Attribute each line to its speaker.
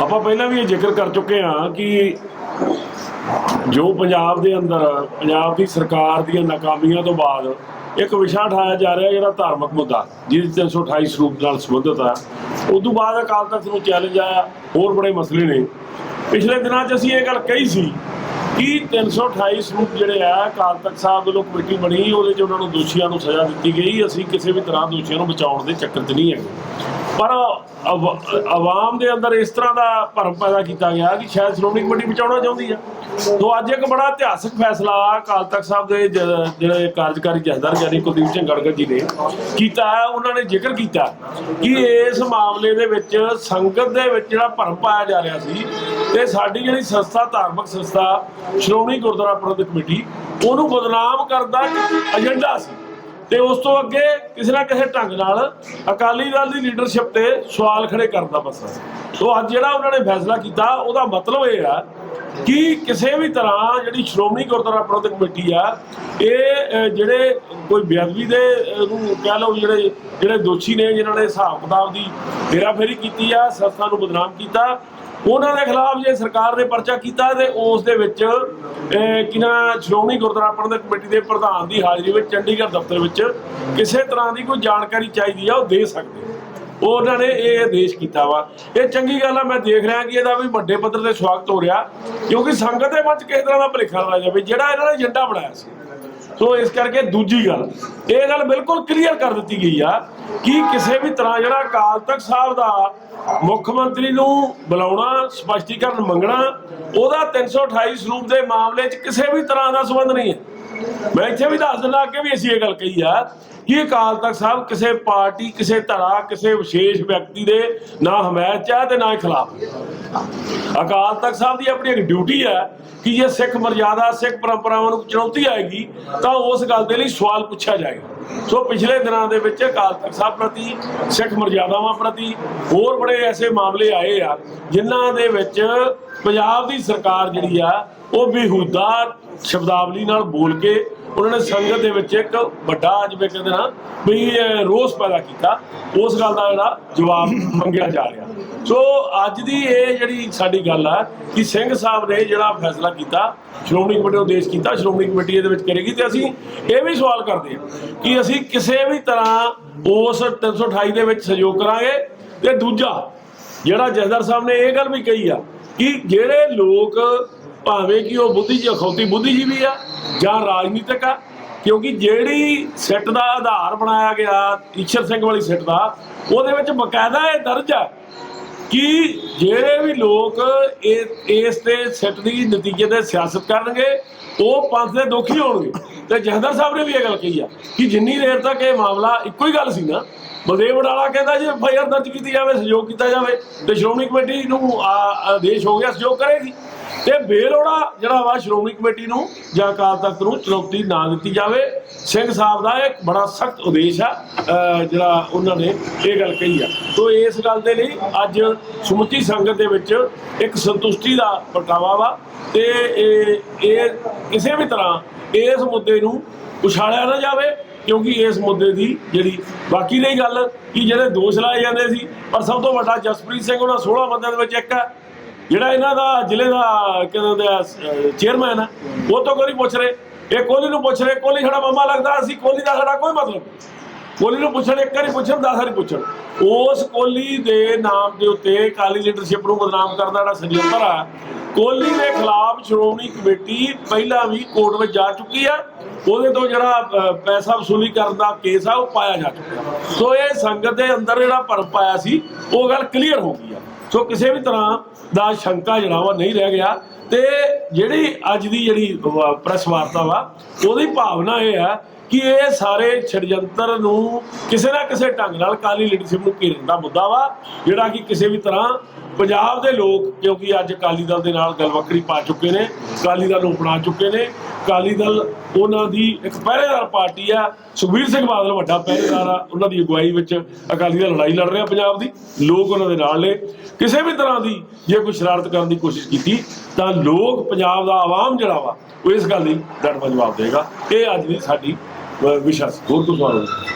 Speaker 1: ਆਪਾਂ ਪਹਿਲਾਂ ਵੀ ਇਹ ਜ਼ਿਕਰ ਕਰ ਚੁੱਕੇ ਹਾਂ ਕਿ ਜੋ ਪੰਜਾਬ ਦੇ ਅੰਦਰ, ਪੰਜਾਬ ਦੀ ਸਰਕਾਰ ਦੀਆਂ ਨਾਕਾਮੀਆਂ ਤੋਂ ਬਾਅਦ ਇੱਕ ਵਿਸ਼ਾ ਉਠਾਇਆ ਜਾ ਰਿਹਾ ਜਿਹੜਾ ਧਾਰਮਿਕ ਮੁੱਦਾ, ਜਿਹਦੇ 328 ਸਰੂਪ ਨਾਲ ਸੰਬੰਧਿਤ ਆ। ਉਸ ਤੋਂ ਬਾਅਦ ਅਕਾਲ ਤਖਤ ਨੂੰ ਚੈਲੰਜ ਆਇਆ, ਹੋਰ ਬੜੇ ਮਸਲੇ ਨੇ। ਪਿਛਲੇ ਦਿਨਾਂ 'ਚ ਅਸੀਂ ਇਹ ਗੱਲ ਕਹੀ ਸੀ ਕਿ 328 ਸਰੂਪ ਜਿਹੜੇ ਆ, ਅਕਾਲ ਤਖਤ ਸਾਹਿਬ ਵੱਲੋਂ ਕਮੇਟੀ ਬਣੀ, ਉਹਦੇ 'ਚ ਉਹਨਾਂ ਨੂੰ ਦੋਸ਼ੀਆਂ ਨੂੰ ਸਜ਼ਾ ਦਿੱਤੀ ਗਈ। ਅਸੀਂ ਕਿਸੇ ਵੀ ਤਰ੍ਹਾਂ ਦੋਸ਼ੀਆਂ ਨੂੰ ਬਚਾਉਣ ਦੇ ਚੱਕਰ 'ਚ ਨਹੀਂ ਹੈਗੇ। ਪਰ ਆਵ- ਆਵਾਮ ਦੇ ਅੰਦਰ ਇਸ ਤਰ੍ਹਾਂ ਦਾ ਭਰਮ ਪੈਦਾ ਕੀਤਾ ਗਿਆ ਕਿ ਸ਼ਾਇਦ ਸ਼੍ਰੋਮਣੀ ਕਮੇਟੀ ਬਚਾਉਣਾ ਚਾਹੁੰਦੀ ਆ। ਤੋਂ ਅੱਜ ਇੱਕ ਬੜਾ ਇਤਿਹਾਸਕ ਫੈਸਲਾ ਅਕਾਲ ਤਖਤ ਸਾਹਿਬ ਦੇ ਜ- ਜਿਹੜੇ ਕਾਰਜਕਾਰੀ ਜਥੇਦਾਰ ਗਿਆਨੀ ਕੁਲਦੀਪ ਸਿੰਘ ਗੜਗੜ ਜੀ ਨੇ ਕੀਤਾ ਉਹਨਾਂ ਨੇ ਜ਼ਿਕਰ ਕੀਤਾ ਕਿ ਇਸ ਮਾਮਲੇ ਦੇ ਵਿੱਚ ਸੰਗਤ ਦੇ ਵਿੱਚ ਜਿਹੜਾ ਭਰਮ ਪਾਇਆ ਜਾ ਰਿਹਾ ਸੀ ਤੇ ਸਾਡੀ ਜਿਹੜੀ ਸੰਸਥਾ, ਧਾਰਮਿਕ ਸੰਸਥਾ, ਸ਼੍ਰੋਮਣੀ ਗੁਰਦੁਆਰਾ ਪ੍ਰਬੰਧਕ ਕਮੇਟੀ, ਉਹਨੂੰ ਬਦਨਾਮ ਕਰਦਾ ਇੱਕ ਏਜੰਡਾ ਸੀ। ਤੇ ਉਸ ਤੋਂ ਅੱਗੇ ਕਿਸੇ ਨਾ ਕਿਸੇ ਢੰਗ ਨਾਲ ਅਕਾਲੀ ਦਲ ਦੀ ਲੀਡਰਸ਼ਿਪ ਤੇ ਸਵਾਲ ਖੜੇ ਕਰਨ ਦਾ ਮਸਲਾ ਸੋ। ਅੱਜ ਜਿਹੜਾ ਉਹਨਾਂ ਨੇ ਫੈਸਲਾ ਕੀਤਾ, ਉਹਦਾ ਮਤਲਬ ਇਹ ਆ ਕਿ ਕਿਸੇ ਵੀ ਤਰ੍ਹਾਂ ਜਿਹੜੀ ਸ਼੍ਰੋਮਣੀ ਗੁਰਦੁਆਰਾ ਪ੍ਰਬੰਧਕ ਕਮੇਟੀ ਆ, ਇਹ ਜਿਹੜੇ ਕੋਈ ਬੇਅਦਬੀ ਦੇ ਨੂੰ ਕਹਿ ਲਓ ਜਿਹੜੇ ਜਿਹੜੇ ਦੋਸ਼ੀ ਨੇ, ਜਿਨ੍ਹਾਂ ਨੇ ਹਿਸਾਬ ਕਿਤਾਬ ਦੀ ਹੇਰਾਫੇਰੀ ਕੀਤੀ ਆ, ਸੰਸਥਾ ਨੂੰ ਬਦਨਾਮ ਕੀਤਾ ਉਹਨਾਂ ਦੇ ਖਿਲਾਫ ਜੇ ਸਰਕਾਰ ਨੇ ਪਰਚਾ ਕੀਤਾ ਤੇ ਉਸ ਦੇ ਵਿੱਚ ਅਹ, ਕਿਨਾ ਸ਼੍ਰੋਮਣੀ ਗੁਰਦੁਆਰਾ ਪ੍ਰਬੰਧਕ ਕਮੇਟੀ ਦੇ ਪ੍ਰਧਾਨ ਦੀ ਹਾਜ਼ਰੀ ਵਿੱਚ ਚੰਡੀਗੜ੍ਹ ਦਫ਼ਤਰ ਵਿੱਚ ਕਿਸੇ ਤਰ੍ਹਾਂ ਦੀ ਕੋਈ ਜਾਣਕਾਰੀ ਚਾਹੀਦੀ ਆ ਉਹ ਦੇ ਸਕਦੇ ਉਹਨਾਂ ਨੇ ਇਹ ਆਦੇਸ਼ ਕੀਤਾ ਵਾ। ਇਹ ਚੰਗੀ ਗੱਲ ਆ ਮੈਂ ਦੇਖ ਰਿਹਾ ਕਿ ਇਹਦਾ ਵੀ ਵੱਡੇ ਪੱਧਰ ਤੇ ਸਵਾਗਤ ਹੋ ਰਿਹਾ ਕਿਉਂਕਿ ਸੰਗਤ ਦੇ ਮਨ 'ਚ ਕਿਸੇ ਤਰ੍ਹਾਂ ਦਾ ਭਲੇਖਾ ਨਾ ਜਾਵੇ ਜਿਹੜਾ ਇਹਨਾਂ ਨੇ ਏਜੰਡਾ ਬਣਾਇਆ ਸੀ। ਸੋ ਇਸ ਕਰਕੇ ਦੂਜੀ ਗੱਲ, ਇਹ ਗੱਲ ਬਿਲਕੁਲ ਕਲੀਅਰ ਕਰ ਦਿੱਤੀ ਗਈ ਆ ਕਿ ਕਿਸੇ ਵੀ ਤਰ੍ਹਾਂ ਜਿਹੜਾ ਅਕਾਲ ਤਖਤ ਸਾਹਿਬ ਦਾ ਮੁੱਖ ਮੰਤਰੀ ਨੂੰ ਬੁਲਾਉਣਾ, ਸਪਸ਼ਟੀਕਰਨ ਮੰਗਣਾ, ਉਹਦਾ 328 ਸਰੂਪ ਦੇ ਮਾਮਲੇ 'ਚ ਕਿਸੇ ਵੀ ਤਰ੍ਹਾਂ ਦਾ ਸੰਬੰਧ ਨਹੀਂ ਹੈ। ਮੈਂ ਇੱਥੇ ਵੀ ਦੱਸ ਦਿੰਦਾ, ਅੱਗੇ ਵੀ ਅਸੀਂ ਇਹ ਗੱਲ ਕਹੀ ਆ ਕਿ ਅਕਾਲ ਤਖਤ ਸਾਹਿਬ ਕਿਸੇ ਪਾਰਟੀ, ਕਿਸੇ ਧੜਾ, ਕਿਸੇ ਵਿਸ਼ੇਸ਼ ਵਿਅਕਤੀ ਦੇ ਨਾ ਹਮਾਇਤ ਚ ਹੈ ਤੇ ਨਾ ਖਿਲਾਫ। ਅਕਾਲ ਤਖਤ ਸਾਹਿਬ ਦੀ ਆਪਣੀ ਇੱਕ ਡਿਊਟੀ ਹੈ ਕਿ ਜੇ ਸਿੱਖ ਮਰਜ਼ਾਦਾ, ਸਿੱਖ ਪਰੰਪਰਾਵਾਂ ਨੂੰ ਚੁਣੌਤੀ ਆਏਗੀ, ਤਾਂ ਉਸ ਗੱਲ ਦੇ ਲਈ ਸਵਾਲ ਪੁੱਛਿਆ ਜਾਏਗਾ। ਸੋ ਪਿਛਲੇ ਦਿਨਾਂ ਦੇ ਵਿੱਚ ਅਕਾਲ ਤਖਤ ਸਾਹਿਬ ਪ੍ਰਤੀ, ਸਿੱਖ ਮਰਜ਼ਾਦਾਵਾਂ ਪ੍ਰਤੀ ਹੋਰ ਬੜੇ ਐਸੇ ਮਾਮਲੇ ਆਏ ਆ, ਜਿਨ੍ਹਾਂ ਦੇ ਵਿੱਚ ਪੰਜਾਬ ਦੀ ਸਰਕਾਰ ਜਿਹੜੀ ਆ, ਉਹ ਬੇਹੂਦਾ ਸ਼ਬਦਾਵਲੀ ਨਾਲ ਬੋਲ ਕੇ ਉਹਨਾਂ ਨੇ ਸੰਗਤ ਦੇ ਵਿੱਚ ਇੱਕ ਵੱਡਾ ਜਿਵੇਂ ਕਹਿੰਦੇ ਨਾ ਵੀ ਰੋਸ ਪੈਦਾ ਕੀਤਾ। ਉਸ ਗੱਲ ਦਾ ਜਿਹੜਾ ਜਵਾਬ ਮੰਗਿਆ ਜਾ ਰਿਹਾ। ਸੋ ਅੱਜ ਦੀ ਇਹ ਜਿਹੜੀ ਸਾਡੀ ਗੱਲ ਆ ਕਿ ਸਿੰਘ ਸਾਹਿਬ ਨੇ ਜਿਹੜਾ ਫੈਸਲਾ ਕੀਤਾ, ਸ਼੍ਰੋਮਣੀ ਕਮੇਟੀ ਨੂੰ ਦੇਸ਼ ਕੀਤਾ, ਸ਼੍ਰੋਮਣੀ ਕਮੇਟੀ ਇਹਦੇ ਵਿੱਚ ਕਰੇਗੀ ਤੇ ਅਸੀਂ ਇਹ ਵੀ ਸਵਾਲ ਕਰਦੇ ਹਾਂ ਕਿ ਅਸੀਂ ਕਿਸੇ ਵੀ ਤਰ੍ਹਾਂ ਉਸ 328 ਦੇ ਵਿੱਚ ਸਹਿਯੋਗ ਕਰਾਂਗੇ ਤੇ ਦੂਜਾ ਜਿਹੜਾ ਜਥੇਦਾਰ ਸਾਹਿਬ ਨੇ ਇਹ ਗੱਲ ਵੀ ਕਹੀ ਆ ਕਿ ਜਿਹੜੇ ਲੋਕ ਭਾਵੇਂ ਕਿ ਉਹ ਬੁੱਧੀ ਜੀ, ਅਖੌਤੀ ਬੁੱਧੀਜੀਵੀ ਆ ਜਾਂ ਰਾਜਨੀਤਿਕ ਆ, ਕਿਉਂਕਿ ਜਿਹੜੀ ਸਿੱਟ ਦਾ ਆਧਾਰ ਬਣਾਇਆ ਗਿਆ, ਈਸ਼ਰ ਸਿੰਘ ਵਾਲੀ ਸਿੱਟ ਦਾ, ਉਹਦੇ ਵਿੱਚ ਬਕਾਇਦਾ ਇਹ ਦਰਜ ਆ ਕਿ ਜਿਹੜੇ ਵੀ ਲੋਕ ਇਹ, ਇਸ ਤੇ ਸਿੱਟ ਦੀ ਨਤੀਜੇ ਤੇ ਸਿਆਸਤ ਕਰਨਗੇ, ਉਹ ਪੰਥ ਦੇ ਦੋਖੀ ਹੋਣਗੇ। ਤੇ ਜਹਦਰ ਸਾਹਿਬ ਨੇ ਵੀ ਇਹ ਗੱਲ ਕਹੀ ਆ ਕਿ ਜਿੰਨੀ ਦੇਰ ਤੱਕ ਇਹ ਮਾਮਲਾ ਇੱਕੋ ਹੀ ਗੱਲ ਸੀ ਨਾ, ਬਲਦੇਵ ਵਡਾਲਾ ਕਹਿੰਦਾ ਜੇ ਐਫਆਈਆਰ ਦਰਜ ਕੀਤੀ ਜਾਵੇ, ਸਹਿਯੋਗ ਕੀਤਾ ਜਾਵੇ, ਤੇ ਸ਼੍ਰੋਮਣੀ ਕਮੇਟੀ ਨੂੰ ਆ- ਆਦੇਸ਼ ਹੋ ਗਿਆ, ਸਹਿਯੋਗ ਕਰੇਗੀ। ਤੇ ਬੇਲੋੜਾ ਜਿਹੜਾ ਵਾ ਸ਼੍ਰੋਮਣੀ ਕਮੇਟੀ ਨੂੰ ਜਾਂ ਅਕਾਲ ਤਖਤ ਨੂੰ ਚੁਣੌਤੀ ਨਾ ਦਿੱਤੀ ਜਾਵੇ। ਸਿੰਘ ਸਾਹਿਬ ਦਾ ਇੱਕ ਬੜਾ ਸਖਤ ਉਦੇਸ਼ ਆ ਜਿਹੜਾ ਉਹਨਾਂ ਨੇ ਇਹ ਗੱਲ ਕਹੀ ਆ। ਤੋਂ ਇਸ ਗੱਲ ਦੇ ਲਈ ਅੱਜ ਸਮੁੱਚੀ ਸੰਗਤ ਦੇ ਵਿੱਚ ਇੱਕ ਸੰਤੁਸ਼ਟੀ ਦਾ ਪ੍ਰਗਟਾਵਾ ਵਾ ਤੇ ਇਹ ਇਹ ਕਿਸੇ ਵੀ ਤਰ੍ਹਾਂ ਇਸ ਮੁੱਦੇ ਨੂੰ ਉਛਾਲਿਆ ਨਾ ਜਾਵੇ, ਕਿਉਂਕਿ ਇਸ ਮੁੱਦੇ ਦੀ ਜਿਹੜੀ ਬਾਕੀ ਰਹੀ ਗੱਲ ਕਿ ਜਿਹੜੇ ਦੋਸ਼ ਲਾਏ ਜਾਂਦੇ ਸੀ, ਪਰ ਸਭ ਤੋਂ ਵੱਡਾ ਜਸਪ੍ਰੀਤ ਸਿੰਘ ਉਹਨਾਂ 16 ਬੰਦਿਆਂ ਦੇ ਵਿੱਚ ਇੱਕ ਹੈ ਜਿਹੜਾ ਇਹਨਾਂ ਦਾ ਜ਼ਿਲ੍ਹੇ ਦਾ ਕਹਿੰਦੇ ਆ ਚੇਅਰਮੈਨ ਹੈ ਉਹ ਤੋਂ ਕੋਈ ਨਹੀਂ ਪੁੱਛ ਰਹੇ। ਇਹ ਕੋਹਲੀ ਨੂੰ ਪੁੱਛ ਰਹੇ, ਕੋਹਲੀ ਸਾਡਾ ਮਾਮਾ ਲੱਗਦਾ, ਅਸੀਂ ਕੋਹਲੀ ਦਾ ਸਾਡਾ ਕੋਈ ਮਤਲਬ ਕੋਹਲੀ ਨੂੰ ਪੁੱਛਣ, ਇੱਕ ਵਾਰੀ ਪੁੱਛਣ, ਦਸ ਵਾਰੀ ਪੁੱਛਣ। ਉਸ ਕੋਹਲੀ ਦੇ ਨਾਮ ਦੇ ਉੱਤੇ ਕਾਲੀ ਲੀਡਰਸ਼ਿਪ ਨੂੰ ਬਦਨਾਮ ਕਰਨ ਦਾ ਜਿਹੜਾ ਸੰਯੰਤਰ ਆ, ਕੋਹਲੀ ਦੇ ਖਿਲਾਫ ਸ਼੍ਰੋਮਣੀ ਕਮੇਟੀ ਪਹਿਲਾਂ ਵੀ ਕੋਰਟ ਵਿੱਚ ਜਾ ਚੁੱਕੀ ਆ। ਉਹਦੇ ਤੋਂ ਜਿਹੜਾ ਪੈਸਾ ਵਸੂਲੀ ਕਰਨ ਦਾ ਕੇਸ ਆ, ਉਹ ਪਾਇਆ ਜਾ ਚੁੱਕਿਆ। ਸੋ ਇਹ ਸੰਗਤ ਦੇ ਅੰਦਰ ਜਿਹੜਾ ਭਰਮ ਪਾਇਆ ਸੀ, ਉਹ ਗੱਲ ਕਲੀਅਰ ਹੋ ਗਈ ਆ। ਸੋ ਕਿਸੇ ਵੀ ਤਰ੍ਹਾਂ ਦਾ ਸ਼ੰਕਾ ਜਿਹੜਾ ਵਾ ਨਹੀਂ ਰਹਿ ਗਿਆ ਤੇ ਜਿਹੜੀ ਅੱਜ ਦੀ ਜਿਹੜੀ ਪ੍ਰੈਸ ਵਾਰਤਾ ਵਾ, ਉਹਦੀ ਭਾਵਨਾ ਇਹ ਆ ਕਿ ਇਹ ਸਾਰੇ ਛੜਯੰਤਰ ਨੂੰ ਕਿਸੇ ਨਾ ਕਿਸੇ ਢੰਗ ਨਾਲ ਕਾਲੀ ਲੀਡਰਸ਼ਿਪ ਨੂੰ ਘੇਰਨ ਦਾ ਮੁੱਦਾ ਵਾ, ਜਿਹੜਾ ਕਿ ਕਿਸੇ ਵੀ ਤਰ੍ਹਾਂ ਪੰਜਾਬ ਦੇ ਲੋਕ, ਕਿਉਂਕਿ ਅੱਜ ਅਕਾਲੀ ਦਲ ਦੇ ਨਾਲ ਗਲਵਕੜੀ ਪਾ ਚੁੱਕੇ ਨੇ, ਅਕਾਲੀ ਦਲ ਨੂੰ ਅਪਣਾ ਚੁੱਕੇ ਨੇ, ਅਕਾਲੀ ਦਲ ਉਹਨਾਂ ਦੀ ਇੱਕ ਪਹਿਰੇਦਾਰ ਪਾਰਟੀ ਆ, ਸੁਖਬੀਰ ਸਿੰਘ ਬਾਦਲ ਵੱਡਾ ਪਹਿਰੇਦਾਰ ਆ, ਉਹਨਾਂ ਦੀ ਅਗਵਾਈ ਵਿੱਚ ਅਕਾਲੀ ਦਲ ਲੜਾਈ ਲੜ ਰਿਹਾ ਪੰਜਾਬ ਦੀ, ਲੋਕ ਉਹਨਾਂ ਦੇ ਨਾਲ ਨੇ। ਕਿਸੇ ਵੀ ਤਰ੍ਹਾਂ ਦੀ ਜੇ ਕੋਈ ਸ਼ਰਾਰਤ ਕਰਨ ਦੀ ਕੋਸ਼ਿਸ਼ ਕੀਤੀ, ਤਾਂ ਲੋਕ ਪੰਜਾਬ ਦਾ ਆਵਾਮ ਜਿਹੜਾ ਵਾ, ਉਹ ਇਸ ਗੱਲ ਦੀ ਡਟ ਜਵਾਬ ਦੇਗਾ ਇਹ ਅੱਜ ਦੀ ਸਾਡੀ ਅ, ਵਿਸ਼ਾ ਸੀ